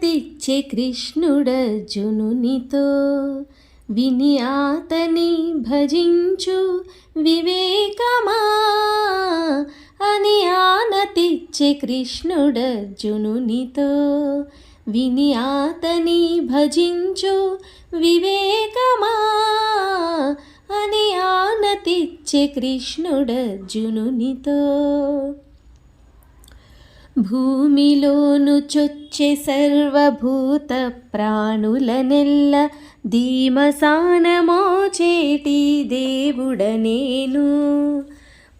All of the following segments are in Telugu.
తెచ్చే కృష్ణుడర్జునునితో విని ఆతని భజించు వివేకమా అని ఆనతిచ్చే కృష్ణుడర్జునునితో విని ఆతని భజించు వివేకమా అని ఆనతిచ్చే కృష్ణుడర్జునునితో భూమిలోను చొచ్చె సర్వభూత ప్రాణులనెల్ల ధీమసానమోచేటి దేవుడనేను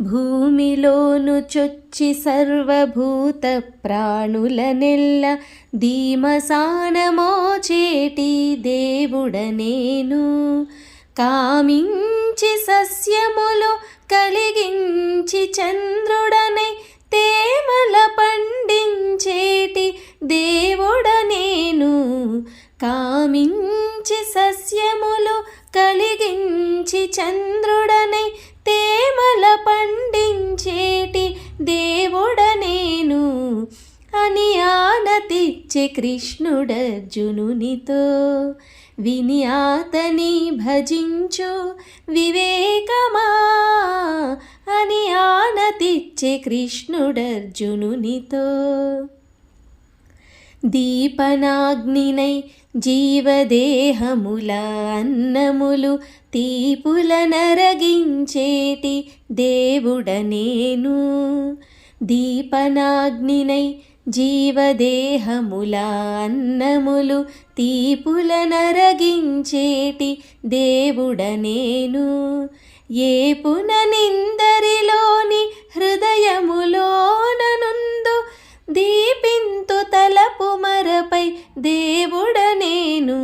భూమిలోను చొచ్చి సర్వభూత ప్రాణులనెల్ల ధీమసానమోచేటి దేవుడనేను కామించి సస్యములు కలిగించి చంద్రుడనై తేమల పండించేటి దేవుడనేను కామించి సస్యములు కలిగించి చంద్రుడనై తేమల పండించేటి దేవుడనేను అని ఆనతిచ్చే కృష్ణుడర్జునునితో విని అతని భజించు వివేకమా. అని ఆనతిచ్చే కృష్ణుడర్జునునితో. దీపనాగ్నినై జీవదేహముల అన్నములు తీపుల నరగించేటి దేవుడనేను. దీపనాగ్నినై జీవదేహముల అన్నములు తీపుల నరగించేటి దేవుడనేను. ఏ పుననిందరిలోని హృదయములోననుందు దీపింతు తలపు మరపై దేవుడనేను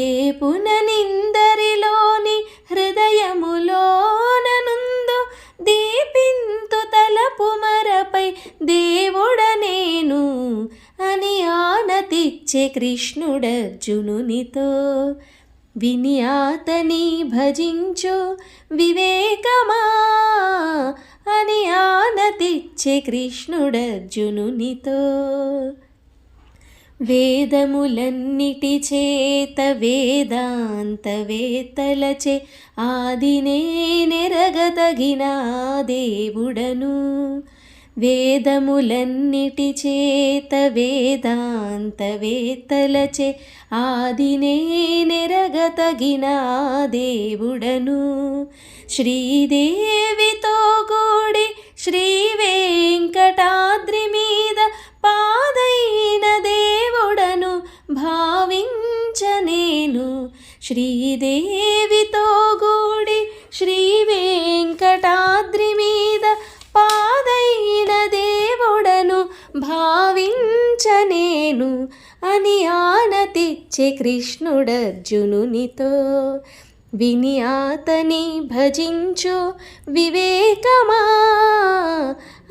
ఏ పుననిందరిలోని హృదయములోననుందు దీపింతు తలపు మరపై దేవుడనేను అని ఆనతిచ్చే కృష్ణుడర్జునునితో విని ఆతని భజించు వివేకమా అని ఆనతిచ్చే కృష్ణుడర్జునునితో. వేదములన్నిటి చేత వేదాంతవేత్తలచే ఆదినే నెరగతగిన దేవుడను. వేదములన్నిటి చేత వేదాంత వేత్తలచే ఆదినే నెరగతగిన దేవుడను శ్రీదేవితో కూడి శ్రీ వెంకటాద్రి మీద పాదైన దేవుడను భావించనేను శ్రీదేవి భావించనేను అని ఆనతిచ్చే కృష్ణుడర్జునునితో. విని ఆతని భజించు వివేకమా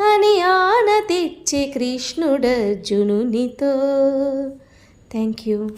అని ఆనతిచ్చే కృష్ణుడర్జునునితో. Thank you.